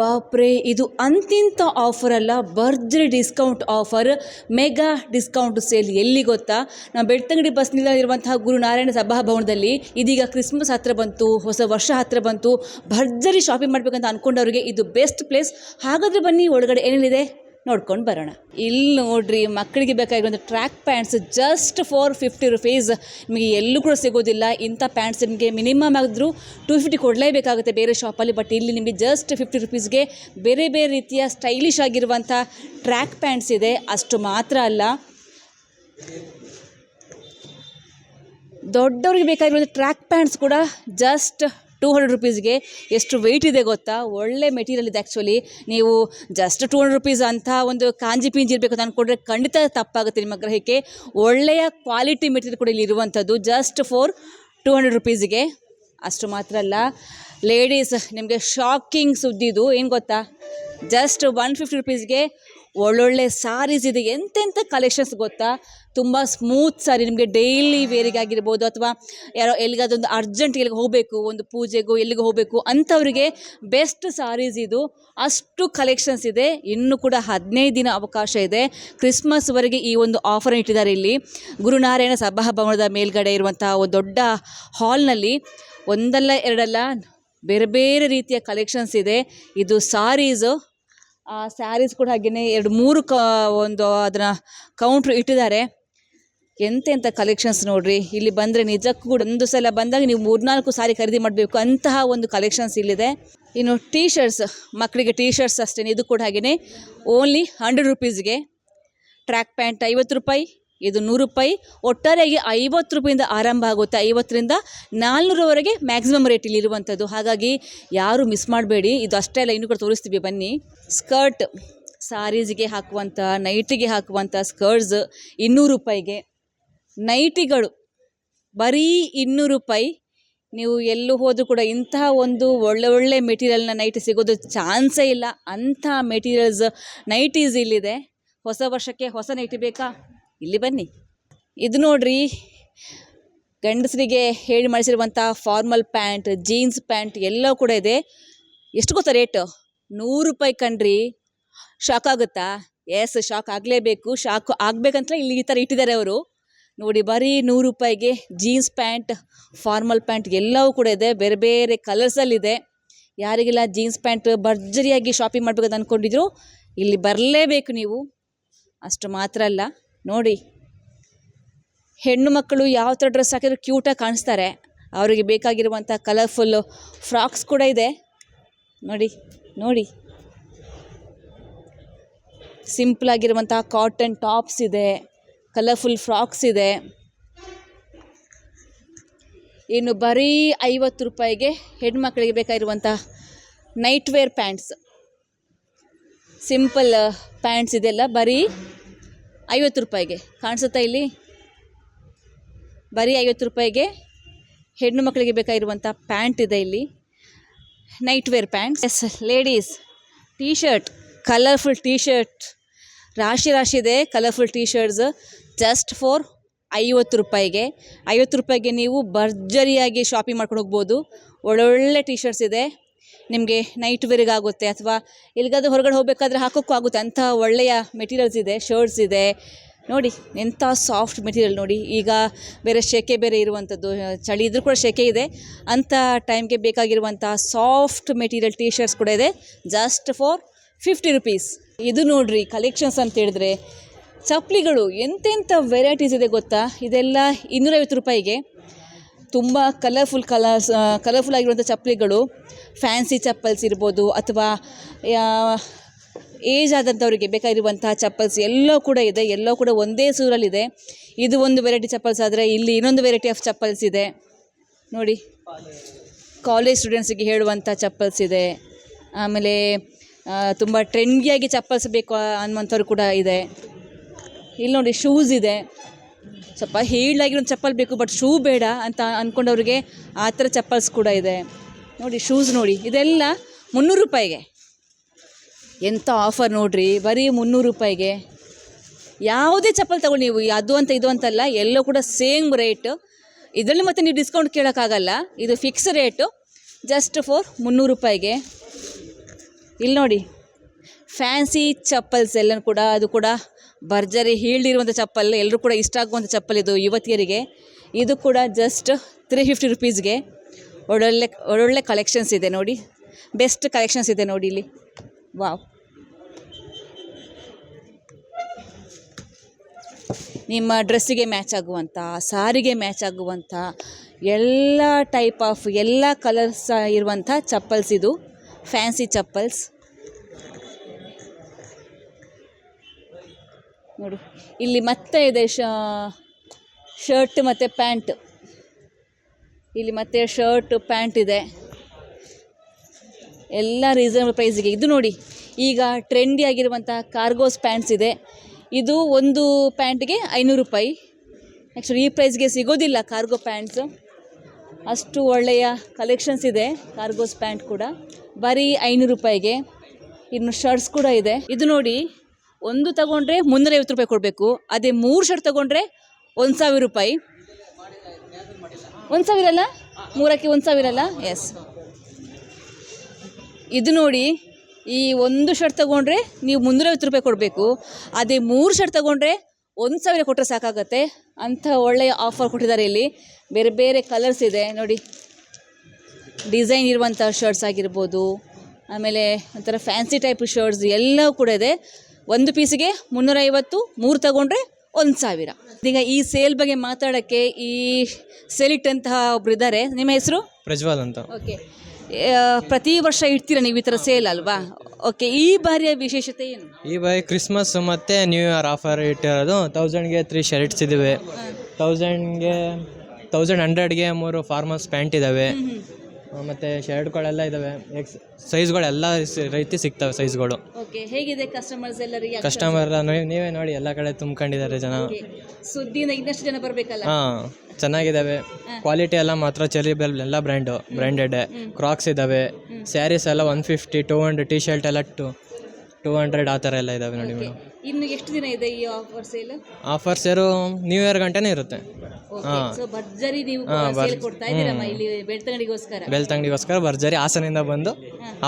ಬಾಪ್ರೆ, ಇದು ಅಂತಿಂತ ಆಫರ್ ಅಲ್ಲ ಭರ್ಜರಿ discount offer mega discount sale ಎಲ್ಲಿ ಗೊತ್ತಾ? ನಾವು ಬೆಳ್ತಂಗಡಿ ಬಸ್ ನಿಲ್ದಾಣ ಗುರುನಾರಾಯಣ ಸಭಾಭವನದಲ್ಲಿ ಇದೀಗ ಕ್ರಿಸ್ಮಸ್ ಹತ್ರ ಬಂತು, ಹೊಸ ವರ್ಷ ಹತ್ರ ಬಂತು. ಭರ್ಜರಿ ಶಾಪಿಂಗ್ ಮಾಡಬೇಕಂತ ಅಂದ್ಕೊಂಡವ್ರಿಗೆ ಇದು ಬೆಸ್ಟ್ ಪ್ಲೇಸ್ ಹಾಗಾದರೆ ಬನ್ನಿ, ಒಳಗಡೆ ಏನೇನಿದೆ? ನೋಡ್ಕೊಂಡು ಬರೋಣ. ಇಲ್ಲಿ ನೋಡ್ರಿ ಮಕ್ಕಳಿಗೆ ಬೇಕಾಗಿರುವಂಥ track pants just four fifty rupees ನಿಮಗೆ ಎಲ್ಲೂ ಕೂಡ ಸಿಗೋದಿಲ್ಲ. ಇಂಥ ಪ್ಯಾಂಟ್ಸ್ ನಿಮಗೆ ಮಿನಿಮಮ್ ಆದರೂ ಟೂ ಫಿಫ್ಟಿ ಕೊಡಲೇಬೇಕಾಗುತ್ತೆ ಬೇರೆ ಶಾಪಲ್ಲಿ ಬಟ್ ಇಲ್ಲಿ ನಿಮಗೆ ಜಸ್ಟ್ ಫಿಫ್ಟಿ ರುಪೀಸ್ಗೆ ಬೇರೆ ಬೇರೆ ರೀತಿಯ ಸ್ಟೈಲಿಶ್ ಆಗಿರುವಂಥ ಟ್ರ್ಯಾಕ್ ಪ್ಯಾಂಟ್ಸ್ ಇದೆ. ಅಷ್ಟು ಮಾತ್ರ ಅಲ್ಲ. ದೊಡ್ಡವ್ರಿಗೆ ಬೇಕಾಗಿರುವಂಥ ಟ್ರ್ಯಾಕ್ ಪ್ಯಾಂಟ್ಸ್ ಕೂಡ ಜಸ್ಟ್ ಟೂ ಹಂಡ್ರೆಡ್ ರುಪೀಸ್ಗೆ ಎಷ್ಟು ವೆಯ್ಟ್ ಇದೆ ಗೊತ್ತಾ? ಒಳ್ಳೆ ಮೆಟೀರಿಯಲ್ ಇದೆ ಆ್ಯಕ್ಚುಲಿ ನೀವು ಜಸ್ಟ್ ಟೂ ಹಂಡ್ರೆಡ್ ರುಪೀಸ್ ಅಂತ ಒಂದು ಕಾಂಜಿ ಪಿಂಜಿ ಇರಬೇಕು ಅಂತ ಅಂದ್ಕೊಂಡ್ರೆ ಖಂಡಿತ ತಪ್ಪಾಗುತ್ತೆ ನಿಮ್ಮ ಗ್ರಹಕ್ಕೆ. ಒಳ್ಳೆಯ ಕ್ವಾಲಿಟಿ ಮೆಟೀರಿಯಲ್ ಕೂಡ ಇಲ್ಲಿ ಇರುವಂಥದ್ದು. ಜಸ್ಟ್ ಫೋರ್ ಟೂ ಹಂಡ್ರೆಡ್ ರುಪೀಸ್ಗೆ ಅಷ್ಟು ಮಾತ್ರ ಅಲ್ಲ. ಲೇಡೀಸ್ ನಿಮಗೆ ಶಾಕಿಂಗ್ ಸುದ್ದಿದು. ಏನು ಗೊತ್ತಾ? ಜಸ್ಟ್ ಒನ್ ಫಿಫ್ಟಿ ರುಪೀಸ್ಗೆ ಒಳ್ಳೊಳ್ಳೆ ಸಾರೀಸ್ ಇದೆ. ಎಂತೆಂಥ ಕಲೆಕ್ಷನ್ಸ್ ಗೊತ್ತಾ? ತುಂಬ ಸ್ಮೂತ್ ಸಾರಿ ನಿಮಗೆ ಡೈಲಿ ವೇರಿಗೆ ಆಗಿರ್ಬೋದು ಅಥವಾ ಯಾರೋ ಎಲ್ಲಿಗಾದೊಂದು ಅರ್ಜೆಂಟ್ ಎಲ್ಲಿಗೆ ಹೋಗಬೇಕು, ಒಂದು ಪೂಜೆಗೋ ಎಲ್ಲಿಗೆ ಹೋಗಬೇಕು ಅಂಥವ್ರಿಗೆ ಬೆಸ್ಟ್ ಸಾರೀಸ್ ಇದು. ಅಷ್ಟು ಕಲೆಕ್ಷನ್ಸ್ ಇದೆ. ಇನ್ನು ಕೂಡ ಹದಿನೈದು ದಿನ ಅವಕಾಶ ಇದೆ. ಕ್ರಿಸ್ಮಸ್ವರೆಗೆ ಈ ಒಂದು ಆಫರ್ ಇಟ್ಟಿದ್ದಾರೆ ಇಲ್ಲಿ. ಗುರುನಾರಾಯಣ ಸಭಾಭವನದ ಮೇಲ್ಗಡೆ ಇರುವಂಥ ಒಂದು ದೊಡ್ಡ ಹಾಲ್ನಲ್ಲಿ ಒಂದಲ್ಲ ಎರಡಲ್ಲ ಬೇರೆ ಬೇರೆ ರೀತಿಯ ಕಲೆಕ್ಷನ್ಸ್ ಇದೆ. ಇದು ಸಾರೀಸು ಸ್ಯಾರೀಸ್ ಕೂಡ ಹಾಗೆಯೇ ಎರಡು ಮೂರು ಕ, ಒಂದು ಅದನ್ನು ಕೌಂಟ್ರ್ ಇಟ್ಟಿದ್ದಾರೆ. ಎಂತೆಂಥ ಕಲೆಕ್ಷನ್ಸ್ ನೋಡ್ರಿ? ಇಲ್ಲಿ ಬಂದರೆ ನಿಜಕ್ಕೂ ಕೂಡ ಒಂದು ಸಲ ಬಂದಾಗ ನೀವು ಮೂರ್ನಾಲ್ಕು ಸಾರಿ ಖರೀದಿ ಮಾಡಬೇಕು ಅಂತಹ ಒಂದು ಕಲೆಕ್ಷನ್ಸ್ ಇಲ್ಲಿದೆ. ಇನ್ನು ಟೀ ಶರ್ಟ್ಸ್ ಮಕ್ಕಳಿಗೆ ಟೀ ಶರ್ಟ್ಸ್ ಅಷ್ಟೇ ಇದು ಕೂಡ ಹಾಗೆಯೇ ಓನ್ಲಿ ಹಂಡ್ರೆಡ್ ರುಪೀಸ್ಗೆ ಟ್ರ್ಯಾಕ್ ಪ್ಯಾಂಟ್ ಐವತ್ತು ರೂಪಾಯಿ ಇದು ನೂರು ರೂಪಾಯಿ ಒಟ್ಟಾರೆಯಾಗಿ ಐವತ್ತು ರೂಪಾಯಿಂದ ಆರಂಭ ಆಗುತ್ತೆ. ಐವತ್ತರಿಂದ ನಾಲ್ನೂರವರೆಗೆ ಮ್ಯಾಕ್ಸಿಮಮ್ ರೇಟ್ ಇರುವಂಥದ್ದು. ಹಾಗಾಗಿ ಯಾರು ಮಿಸ್ ಮಾಡಬೇಡಿ. ಇದು ಅಷ್ಟೇ ಅಲ್ಲ, ಇನ್ನೂ ಕೂಡ ತೋರಿಸ್ತೀವಿ. ಬನ್ನಿ. ಸ್ಕರ್ಟ್ ಸಾರೀಸ್ಗೆ ಹಾಕುವಂಥ ನೈಟಿಗೆ ಹಾಕುವಂಥ ಸ್ಕರ್ಟ್ಸ್ ಇನ್ನೂರು ರೂಪಾಯಿಗೆ. ನೈಟಿಗಳು ಬರೀ ಇನ್ನೂರು ರೂಪಾಯಿ. ನೀವು ಎಲ್ಲೂ ಹೋದರೂ ಕೂಡ ಇಂತಹ ಒಂದು ಒಳ್ಳೆ ಒಳ್ಳೆ ಮೆಟೀರಿಯಲ್ನ ನೈಟ್ ಸಿಗೋದು ಚಾನ್ಸೇ ಇಲ್ಲ. ಅಂಥ ಮೆಟೀರಿಯಲ್ಸ್ ನೈಟೀಸ್ ಇಲ್ಲಿದೆ. ಹೊಸ ವರ್ಷಕ್ಕೆ ಹೊಸ ನೈಟಿ ಬೇಕಾ? ಇಲ್ಲಿ ಬನ್ನಿ. ಇದು ನೋಡ್ರಿ, ಗಂಡಸರಿಗೆ ಹೇಳಿ ಮಾಡಿಸಿರುವಂಥ ಫಾರ್ಮಲ್ ಪ್ಯಾಂಟ್ ಜೀನ್ಸ್ ಪ್ಯಾಂಟ್ ಎಲ್ಲ ಕೂಡ ಇದೆ. ಎಷ್ಟು ಗೊತ್ತಾ ರೇಟ್ ನೂರು ರೂಪಾಯಿ ಕಣ್ರಿ. ಶಾಕ್ ಆಗುತ್ತಾ? ಎಸ್ ಶಾಕ್ ಆಗಲೇಬೇಕು. ಶಾಕ್ ಆಗಬೇಕಂತ ಇಲ್ಲಿ ಈ ಥರ ಇಟ್ಟಿದ್ದಾರೆ ಅವರು. ನೋಡಿ, ಬರೀ ನೂರು ರೂಪಾಯಿಗೆ ಜೀನ್ಸ್ ಪ್ಯಾಂಟ್ ಫಾರ್ಮಲ್ ಪ್ಯಾಂಟ್ ಎಲ್ಲವೂ ಕೂಡ ಇದೆ. ಬೇರೆ ಬೇರೆ ಕಲರ್ಸಲ್ಲಿದೆ ಯಾರಿಗೆಲ್ಲ ಜೀನ್ಸ್ ಪ್ಯಾಂಟ್ ಭರ್ಜರಿಯಾಗಿ ಶಾಪಿಂಗ್ ಮಾಡ್ಬೇಕಂತ ಅಂದ್ಕೊಂಡಿದ್ರು ಇಲ್ಲಿ ಬರಲೇಬೇಕು ನೀವು. ಅಷ್ಟು ಮಾತ್ರ ಅಲ್ಲ. ನೋಡಿ, ಹೆಣ್ಣು ಮಕ್ಕಳು ಯಾವ ಥರ ಡ್ರೆಸ್ ಹಾಕಿದ್ರು ಕ್ಯೂಟಾಗಿ ಕಾಣಿಸ್ತಾರೆ. ಅವರಿಗೆ ಬೇಕಾಗಿರುವಂಥ ಕಲರ್ಫುಲ್ಲು ಫ್ರಾಕ್ಸ್ ಕೂಡ ಇದೆ. ನೋಡಿ ನೋಡಿ. ಸಿಂಪಲ್ ಕಾಟನ್ ಟಾಪ್ಸ್ ಇದೆ ಕಲರ್ಫುಲ್ ಫ್ರಾಕ್ಸ್ ಇದೆ. ಇನ್ನು ಬರೀ ಐವತ್ತು ರೂಪಾಯಿಗೆ ಹೆಣ್ಮಕ್ಳಿಗೆ ಬೇಕಾಗಿರುವಂಥ night wear pants simple pants ಇದೆಲ್ಲ ಬರೀ ಐವತ್ತು ರೂಪಾಯಿಗೆ. ಕಾಣಿಸುತ್ತಾ ಇಲ್ಲಿ? ಬರೀ ಐವತ್ತು ರೂಪಾಯಿಗೆ ಹೆಣ್ಣು ಮಕ್ಕಳಿಗೆ ಬೇಕಾಗಿರುವಂಥ ಪ್ಯಾಂಟ್ ಇದೆ ಇಲ್ಲಿ. Night wear pants S ladies T shirt colourful T shirt ರಾಶಿ ರಾಶಿ ಇದೆ colourful T shirts just for ಐವತ್ತು ರೂಪಾಯಿಗೆ. ಐವತ್ತು ರೂಪಾಯಿಗೆ ನೀವು ಭರ್ಜರಿಯಾಗಿ ಶಾಪಿಂಗ್ ಮಾಡ್ಕೊಂಡು ಹೋಗ್ಬೋದು. ಒಳ್ಳೊಳ್ಳೆ ಟೀ ಶರ್ಟ್ಸ್ ಇದೆ. ನಿಮಗೆ ನೈಟ್ ವೇರಿಗೆ ಆಗುತ್ತೆ ಅಥವಾ ಎಲ್ಲಿಗಾದ್ರೂ ಹೊರಗಡೆ ಹೋಗಬೇಕಾದ್ರೆ ಹಾಕೋಕ್ಕೂ ಆಗುತ್ತೆ. ಅಂಥ ಒಳ್ಳೆಯ ಮೆಟೀರಿಯಲ್ಸ್ ಇದೆ ಶರ್ಟ್ಸ್ ಇದೆ. ನೋಡಿ, ಎಂಥ ಸಾಫ್ಟ್ ಮೆಟೀರಿಯಲ್ ನೋಡಿ. ಈಗ ಬೇರೆ ಶೆಕೆ ಬೇರೆ ಇರುವಂಥದ್ದು, ಚಳಿ ಇದ್ರೂ ಕೂಡ ಶೆಕೆ ಇದೆ. ಅಂಥ ಟೈಮ್ಗೆ ಬೇಕಾಗಿರುವಂಥ ಸಾಫ್ಟ್ ಮೆಟೀರಿಯಲ್ ಟೀ ಶರ್ಟ್ಸ್ ಕೂಡ ಇದೆ. ಜಸ್ಟ್ ಫಾರ್ ಫಿಫ್ಟಿ ರುಪೀಸ್ ಇದು ನೋಡ್ರಿ ಕಲೆಕ್ಷನ್ಸ್ ಅಂತ ಹೇಳಿದ್ರೆ ಚಪ್ಪಲಿಗಳು ಎಂತೆಂಥ ವೆರೈಟೀಸ್ ಇದೆ ಗೊತ್ತಾ? ಇದೆಲ್ಲ ಇನ್ನೂರೈವತ್ತು ರೂಪಾಯಿಗೆ. ತುಂಬ ಕಲರ್ಫುಲ್ ಕಲರ್ಸ್ ಕಲರ್ಫುಲ್ ಆಗಿರುವಂಥ ಚಪ್ಪಲಿಗಳು ಫ್ಯಾನ್ಸಿ ಚಪ್ಪಲ್ಸ್ ಇರ್ಬೋದು ಅಥವಾ ಏಜ್ ಆದಂಥವ್ರಿಗೆ ಬೇಕಾಗಿರುವಂತಹ ಚಪ್ಪಲ್ಸ್ ಎಲ್ಲೋ ಕೂಡ ಇದೆ, ಎಲ್ಲೋ ಕೂಡ ಒಂದೇ ಸೂರಲ್ಲಿದೆ. ಇದು ಒಂದು ವೆರೈಟಿ ಚಪ್ಪಲ್ಸ್ ಆದರೆ ಇಲ್ಲಿ ಇನ್ನೊಂದು ವೆರೈಟಿ ಆಫ್ ಚಪ್ಪಲ್ಸ್ ಇದೆ. ನೋಡಿ ಕಾಲೇಜ್ ಸ್ಟೂಡೆಂಟ್ಸಿಗೆ ಹೇಳುವಂಥ ಚಪ್ಪಲ್ಸ್ ಇದೆ. ಆಮೇಲೆ ತುಂಬ ಟ್ರೆಂಡಿಯಾಗಿ ಚಪ್ಪಲ್ಸ್ ಬೇಕು ಅನ್ನುವಂಥವ್ರು ಕೂಡ ಇದೆ. ಇಲ್ಲಿ ನೋಡಿ ಶೂಸ್ ಇದೆ. ಸ್ವಲ್ಪ ಒಂದು ಚಪ್ಪಲ್ ಬೇಕು ಬಟ್ ಶೂ ಬೇಡ ಅಂತ ಅಂದ್ಕೊಂಡವ್ರಿಗೆ ಆ ಥರ ಚಪ್ಪಲ್ಸ್ ಕೂಡ ಇದೆ. ನೋಡಿ ಶೂಸ್ ನೋಡಿ, ಇದೆಲ್ಲ ಮುನ್ನೂರು ರೂಪಾಯಿಗೆ. ಎಂಥ ಆಫರ್ ನೋಡ್ರಿ, ಬರೀ ಮುನ್ನೂರು ರೂಪಾಯಿಗೆ. ಯಾವುದೇ ಚಪ್ಪಲ್ ತಗೊಳ್ಳಿ ನೀವು ಅದು ಅಂತ, ಇದು ಅಂತಲ್ಲ ಎಲ್ಲೋ ಕೂಡ ಸೇಮ್ ರೇಟು ಇದರಲ್ಲಿ ಮತ್ತೆ ನೀವು ಡಿಸ್ಕೌಂಟ್ ಕೇಳೋಕ್ಕಾಗಲ್ಲ, ಇದು ಫಿಕ್ಸ್ ರೇಟು ಜಸ್ಟ್ ಫೋರ್ ಮುನ್ನೂರು ರೂಪಾಯಿಗೆ. ಇಲ್ಲಿ ನೋಡಿ ಫ್ಯಾನ್ಸಿ ಚಪ್ಪಲ್ಸ್ ಎಲ್ಲ ಕೂಡ, ಅದು ಕೂಡ ಭರ್ಜರಿ ಹೀಲ್ಡಿರುವಂಥ ಚಪ್ಪಲ್ ಎಲ್ಲರೂ ಕೂಡ ಇಷ್ಟ ಆಗುವಂಥ ಚಪ್ಪಲಿ ಇದು ಯುವತಿಯರಿಗೆ. ಇದು ಕೂಡ ಜಸ್ಟ್ ತ್ರೀ ಫಿಫ್ಟಿ ರುಪೀಸ್ಗೆ ಒಳ್ಳೊಳ್ಳೆ ಒಳ್ಳೊಳ್ಳೆ ಕಲೆಕ್ಷನ್ಸ್ ಇದೆ ನೋಡಿ. ಬೆಸ್ಟ್ ಕಲೆಕ್ಷನ್ಸ್ ಇದೆ ನೋಡಿ ಇಲ್ಲಿ. ವಾವ್ ನಿಮ್ಮ ಡ್ರೆಸ್ಸಿಗೆ ಮ್ಯಾಚ್ ಆಗುವಂಥ, ಸಾರಿಗೆ ಮ್ಯಾಚ್ ಆಗುವಂಥ, ಎಲ್ಲ ಟೈಪ್ ಆಫ್ ಎಲ್ಲ ಕಲರ್ಸ್ ಇರುವಂಥ ಚಪ್ಪಲ್ಸ್ ಇದು. ಫ್ಯಾನ್ಸಿ ಚಪ್ಪಲ್ಸ್. ನೋಡು. ಇಲ್ಲಿ ಮತ್ತೆ ಇದೆ ಶರ್ಟ್ ಮತ್ತು ಪ್ಯಾಂಟ್ ಇಲ್ಲಿ ಮತ್ತೆ ಶರ್ಟ್ ಪ್ಯಾಂಟ್ ಇದೆ. ಎಲ್ಲ ರೀಸನಬಲ್ ಪ್ರೈಸಿಗೆ ಇದು ನೋಡಿ, ಈಗ ಟ್ರೆಂಡಿ ಆಗಿರುವಂಥ ಕಾರ್ಗೋಸ್ ಪ್ಯಾಂಟ್ಸ್ ಇದೆ. ಇದು ಒಂದು ಪ್ಯಾಂಟ್ಗೆ ಐನೂರು ರೂಪಾಯಿ. ಆ್ಯಕ್ಚುಲಿ ಈ ಪ್ರೈಸ್ಗೆ ಸಿಗೋದಿಲ್ಲ ಕಾರ್ಗೋ ಪ್ಯಾಂಟ್ಸು ಅಷ್ಟು ಒಳ್ಳೆಯ ಕಲೆಕ್ಷನ್ಸ್ ಇದೆ ಕಾರ್ಗೋಸ್ ಪ್ಯಾಂಟ್ ಕೂಡ. ಬರೀ ಐನೂರು ರೂಪಾಯಿಗೆ. ಇನ್ನು ಶರ್ಟ್ಸ್ ಕೂಡ ಇದೆ. ಇದು ನೋಡಿ ಒಂದು ತಗೊಂಡ್ರೆ ಮುನ್ನೂರೈವತ್ತು ರೂಪಾಯಿ ಕೊಡಬೇಕು. ಅದೇ ಮೂರು ಶರ್ಟ್ ತಗೊಂಡ್ರೆ ಒಂದು ಸಾವಿರ ರೂಪಾಯಿ. ಒಂದು ಸಾವಿರ ಅಲ್ಲ? ಮೂರಕ್ಕೆ ಒಂದು ಸಾವಿರ ಅಲ್ಲ? ಎಸ್ ಇದು ನೋಡಿ, ಈ ಒಂದು ಶರ್ಟ್ ತಗೊಂಡ್ರೆ ನೀವು ಮುನ್ನೂರೈವತ್ತು ರೂಪಾಯಿ ಕೊಡಬೇಕು. ಅದೇ ಮೂರು ಶರ್ಟ್ ತಗೊಂಡ್ರೆ ಒಂದು ಸಾವಿರ ಕೊಟ್ಟರೆ ಸಾಕಾಗತ್ತೆ. ಅಂಥ ಒಳ್ಳೆಯ ಆಫರ್ ಕೊಟ್ಟಿದ್ದಾರೆ ಇಲ್ಲಿ. ಬೇರೆ ಬೇರೆ ಕಲರ್ಸ್ ಇದೆ. ನೋಡಿ ಡಿಸೈನ್ ಇರುವಂಥ ಶರ್ಟ್ಸ್ ಆಗಿರ್ಬೋದು, ಆಮೇಲೆ ಒಂಥರ ಫ್ಯಾನ್ಸಿ ಟೈಪ್ ಶರ್ಟ್ಸ್ ಎಲ್ಲವೂ ಕೂಡ ಇದೆ. ಒಂದು ಪೀಸಿಗೆ ಮುನ್ನೂರೈವತ್ತು ಮೂರು ತಗೊಂಡ್ರೆ ಒಂದು ಸಾವಿರ. ಈಗ ಈ ಸೇಲ್ ಬಗ್ಗೆ ಮಾತಾಡೋಕ್ಕೆ ಈ ಸೆಲಿಟ್ ಇಟ್ಟಂತಹ ಒಬ್ರು ಇದ್ದಾರೆ. ನಿಮ್ಮ ಹೆಸರು? ಪ್ರಜ್ವಲ್ ಅಂತ. ಓಕೆ. ಪ್ರತಿ ವರ್ಷ ಇಡ್ತೀರ ನೀವು ಈ ಥರ ಸೇಲ್ ಅಲ್ವಾ? ಓಕೆ ಈ ಬಾರಿಯ ವಿಶೇಷತೆ ಏನು? ಈ ಬಾರಿ ಕ್ರಿಸ್ಮಸ್ ಮತ್ತು ನ್ಯೂ ಇಯರ್ ಆಫರ್ ಇಟ್ಟಿರೋದು. ತೌಸಂಡ್ಗೆ ತ್ರೀ ಶರ್ಟ್ಸ್ ಇದ್ದಾವೆ ತೌಸಂಡ್ಗೆ ತೌಸಂಡ್ ಹಂಡ್ರೆಡ್ಗೆ ಮೂರು ಫಾರ್ಮಲ್ಸ್ ಪ್ಯಾಂಟ್ ಇದ್ದಾವೆ ಮತ್ತು ಶರ್ಟ್ಗಳೆಲ್ಲ ಇದ್ದಾವೆ ಎಕ್ಸ್ ಸೈಜ್ಗಳೆಲ್ಲ ರೀತಿ ಸಿಗ್ತವೆ ಸೈಜ್ಗಳು ಓಕೆ ಹೇಗಿದೆ ಕಸ್ಟಮರ್ಸ್ ಎಲ್ಲರಿಗೆ ಕಸ್ಟಮರ್ ನೀವೇ ನೋಡಿ ಎಲ್ಲ ಕಡೆ ತುಂಬ್ಕೊಂಡಿದ್ದಾರೆ ಜನ. ಸುದ್ದಿಯಿಂದ ಇನ್ನಷ್ಟು ಜನ ಬರಬೇಕಲ್ಲ? ಹಾಂ ಚೆನ್ನಾಗಿದ್ದಾವೆ ಕ್ವಾಲಿಟಿ ಎಲ್ಲ ಮಾತ್ರ ಚೆರಿ ಬೆಲ್ ಎಲ್ಲ ಬ್ರ್ಯಾಂಡು ಬ್ರ್ಯಾಂಡೆಡ್ ಕ್ರಾಕ್ಸ್ ಇದ್ದಾವೆ ಸ್ಯಾರೀಸ್ ಎಲ್ಲ one fifty two hundred T shirt ಎಲ್ಲ ಟು ಟೂ ಹಂಡ್ರೆಡ್ ಆ ಥರ ಎಲ್ಲ ಇದ್ದಾವೆ ನೋಡಿ ಮೇಡಮ್. ಇನ್ನು ಎಷ್ಟು ದಿನ ಇದೆ ಈ offer sale offer sale new year ಗಂಟೆನೇ ಇರುತ್ತೆ. ಸೊ ಭರ್ಜರಿ ನೀವು ಸೇಲ್ ಕೊಡ್ತಾ ಇದ್ದೀರಮ್ಮ ಇಲ್ಲಿ ಬೆಳ್ತಂಗಡಿಗೋಸ್ಕರ? ಬೆಳ್ತಂಗಡಿಗೋಸ್ಕರ ಭರ್ಜರಿ ಹಾಸನಿಂದ ಬಂದು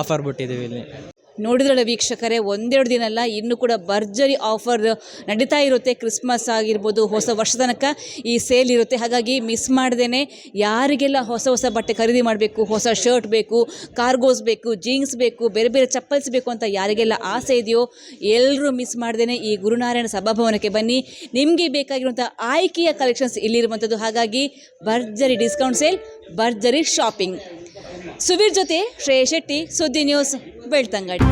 ಆಫರ್ ಬಿಟ್ಟಿದ್ದೀವಿ ಇಲ್ಲಿ. ನೋಡಿದ್ರಲ್ಲ ವೀಕ್ಷಕರೇ, ಒಂದೆರಡು ದಿನ ಅಲ್ಲ, ಇನ್ನೂ ಕೂಡ ಭರ್ಜರಿ ಆಫರ್ ನಡೀತಾ ಇರುತ್ತೆ. ಕ್ರಿಸ್ಮಸ್ ಆಗಿರ್ಬೋದು, ಹೊಸ ವರ್ಷ ತನಕ ಈ ಸೇಲ್ ಇರುತ್ತೆ. ಹಾಗಾಗಿ ಮಿಸ್ ಮಾಡ್ದೇ ಯಾರಿಗೆಲ್ಲ ಹೊಸ ಹೊಸ ಬಟ್ಟೆ ಖರೀದಿ ಮಾಡಬೇಕು, ಹೊಸ ಶರ್ಟ್ ಬೇಕು, ಕಾರ್ಗೋಸ್ ಬೇಕು, ಜೀನ್ಸ್ ಬೇಕು, ಬೇರೆ ಬೇರೆ ಚಪ್ಪಲ್ಸ್ ಬೇಕು ಅಂತ ಯಾರಿಗೆಲ್ಲ ಆಸೆ ಇದೆಯೋ ಎಲ್ಲರೂ ಮಿಸ್ ಮಾಡ್ದೇ ಈ ಗುರುನಾರಾಯಣ ಸಭಾಭವನಕ್ಕೆ ಬನ್ನಿ. ನಿಮಗೆ ಬೇಕಾಗಿರುವಂಥ ಆಯ್ಕೆಯ ಕಲೆಕ್ಷನ್ಸ್ ಇಲ್ಲಿರುವಂಥದ್ದು. ಹಾಗಾಗಿ ಭರ್ಜರಿ ಡಿಸ್ಕೌಂಟ್ ಸೇಲ್ ಭರ್ಜರಿ ಶಾಪಿಂಗ್ ಸುವೀರ್ ಜೊತೆ ಶ್ರೇಯ ಶೆಟ್ಟಿ, ಸುದ್ದಿ ನ್ಯೂಸ್ ಬೆಳ್ತಂಗಡಿ